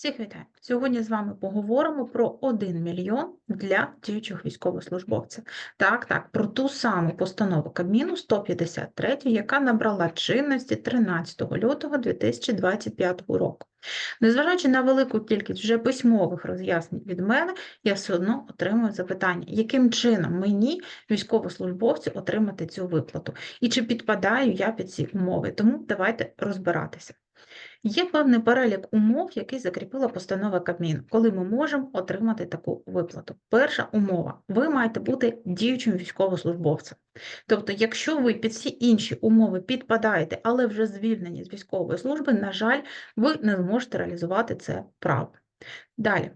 Всіх вітаю! Сьогодні з вами поговоримо про 1 мільйон для діючих військовослужбовців. Так, так, про ту саму постанову Кабміну 153, яка набрала чинності 13 лютого 2025 року. Незважаючи на велику кількість вже письмових роз'яснень від мене, я все одно отримую запитання, яким чином мені, військовослужбовцю, отримати цю виплату, і чи підпадаю я під ці умови. Тому давайте розбиратися. Є певний перелік умов, який закріпила постанова Кабмін, коли ми можемо отримати таку виплату. Перша умова: ви маєте бути діючим військовослужбовцем. Тобто, якщо ви під всі інші умови підпадаєте, але вже звільнені з військової служби, на жаль, ви не зможете реалізувати це право. Далі.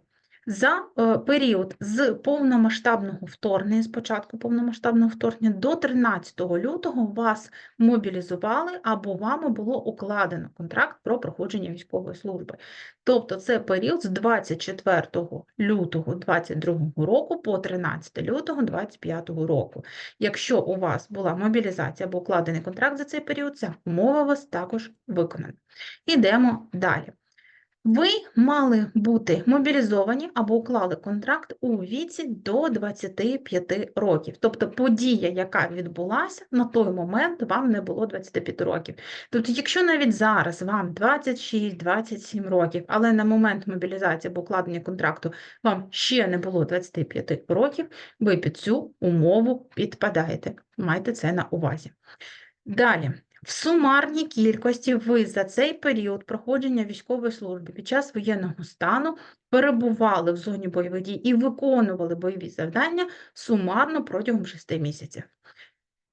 За е, період з повномасштабного вторгнення, з початку повномасштабного вторгнення до 13 лютого вас мобілізували або вами було укладено контракт про проходження військової служби. Тобто це період з 24 лютого 2022 року по 13 лютого 2025 року. Якщо у вас була мобілізація або укладений контракт за цей період, ця умова вас також виконана. Ідемо далі. Ви мали бути мобілізовані або уклали контракт у віці до 25 років. Тобто подія, яка відбулася, на той момент вам не було 25 років. Тобто, якщо навіть зараз вам 26-27 років, але на момент мобілізації або укладення контракту вам ще не було 25 років, ви під цю умову підпадаєте. Майте це на увазі. Далі, в сумарній кількості ви за цей період проходження військової служби під час воєнного стану перебували в зоні бойових дій і виконували бойові завдання сумарно протягом 6 місяців.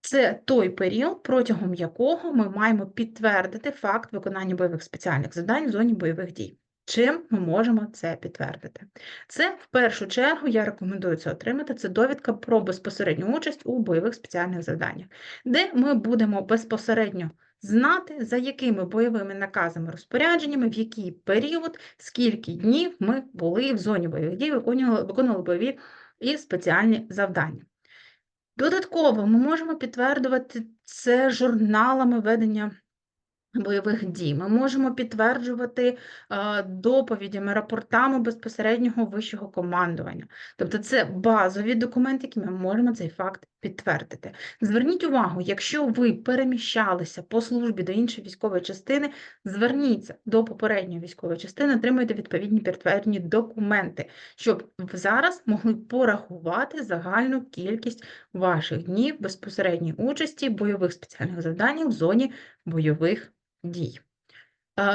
Це той період, протягом якого ми маємо підтвердити факт виконання бойових спеціальних завдань в зоні бойових дій. Чим ми можемо це підтвердити? Це в першу чергу я рекомендую це отримати. Це довідка про безпосередню участь у бойових спеціальних завданнях, де ми будемо безпосередньо знати, за якими бойовими наказами, розпорядженнями, в який період, скільки днів ми були в зоні бойових дій, виконували, виконували бойові і спеціальні завдання. Додатково ми можемо підтверджувати це журналами ведення бойових дій. Ми можемо підтверджувати доповідями, рапортами безпосереднього вищого командування. Тобто це базові документи, які ми можемо цей факт підтвердити. Зверніть увагу, якщо ви переміщалися по службі до іншої військової частини, зверніться до попередньої військової частини, отримуйте відповідні підтверджені документи, щоб зараз могли порахувати загальну кількість ваших днів безпосередньої участі бойових спеціальних завданнях в зоні бойових дій.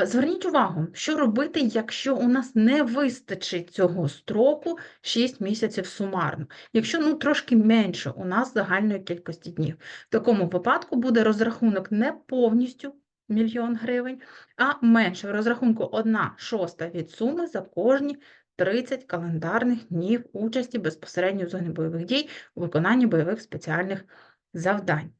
Зверніть увагу, що робити, якщо у нас не вистачить цього строку 6 місяців сумарно, якщо ну, трошки менше у нас загальної кількості днів. В такому випадку буде розрахунок не повністю мільйон гривень, а менше в розрахунку 1 шоста від суми за кожні 30 календарних днів участі безпосередньо в зоні бойових дій у виконанні бойових спеціальних завдань.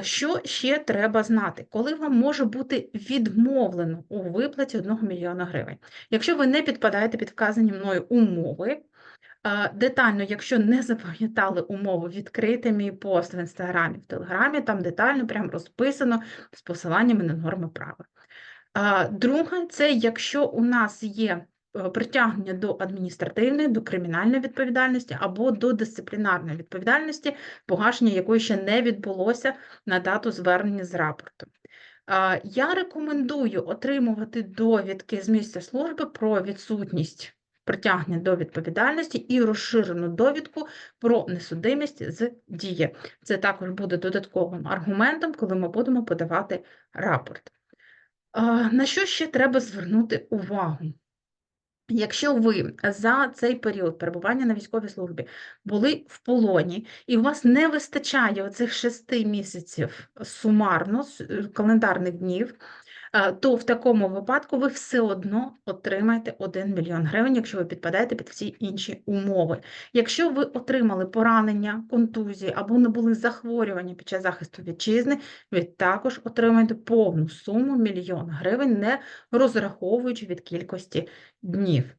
Що ще треба знати? Коли вам може бути відмовлено у виплаті 1 мільйона гривень? Якщо ви не підпадаєте під вказані мною умови, детально, якщо не запам'ятали умови, відкрийте мій пост в інстаграмі, в телеграмі, там детально прям розписано з посиланнями на норми права. Друге, це якщо у нас є притягнення до адміністративної, до кримінальної відповідальності або до дисциплінарної відповідальності, погашення якої ще не відбулося на дату звернення з рапортом. Я рекомендую отримувати довідки з місця служби про відсутність притягнення до відповідальності і розширену довідку про несудимість з дії. Це також буде додатковим аргументом, коли ми будемо подавати рапорт. На що ще треба звернути увагу? Якщо ви за цей період перебування на військовій службі були в полоні, і у вас не вистачає оцих шести місяців сумарно е, календарних днів, то в такому випадку ви все одно отримаєте 1 мільйон гривень, якщо ви підпадаєте під всі інші умови. Якщо ви отримали поранення, контузії або не були захворювання під час захисту вітчизни, ви також отримаєте повну суму мільйон гривень, не розраховуючи від кількості днів.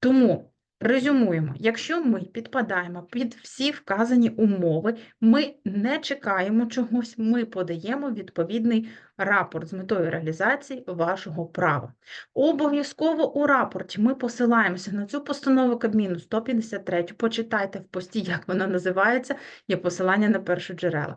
Тому Резюмуємо, якщо ми підпадаємо під всі вказані умови, ми не чекаємо чогось, ми подаємо відповідний рапорт з метою реалізації вашого права. Обов'язково у рапорті ми посилаємося на цю постанову Кабміну 153. Почитайте в пості, як вона називається, є посилання на перші джерела.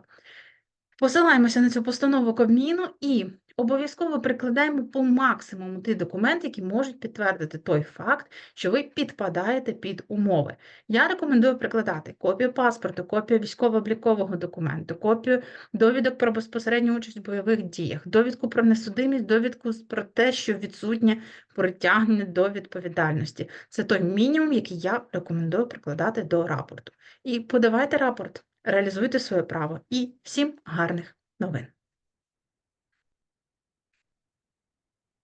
Посилаємося на цю постанову Кабміну і обов'язково прикладаємо по максимуму ті документи, які можуть підтвердити той факт, що ви підпадаєте під умови. Я рекомендую прикладати копію паспорту, копію військово-облікового документу, копію довідок про безпосередню участь в бойових діях, довідку про несудимість, довідку про те, що відсутнє притягнення до відповідальності. Це той мінімум, який я рекомендую прикладати до рапорту. І подавайте рапорт, реалізуйте своє право. І всім гарних новин!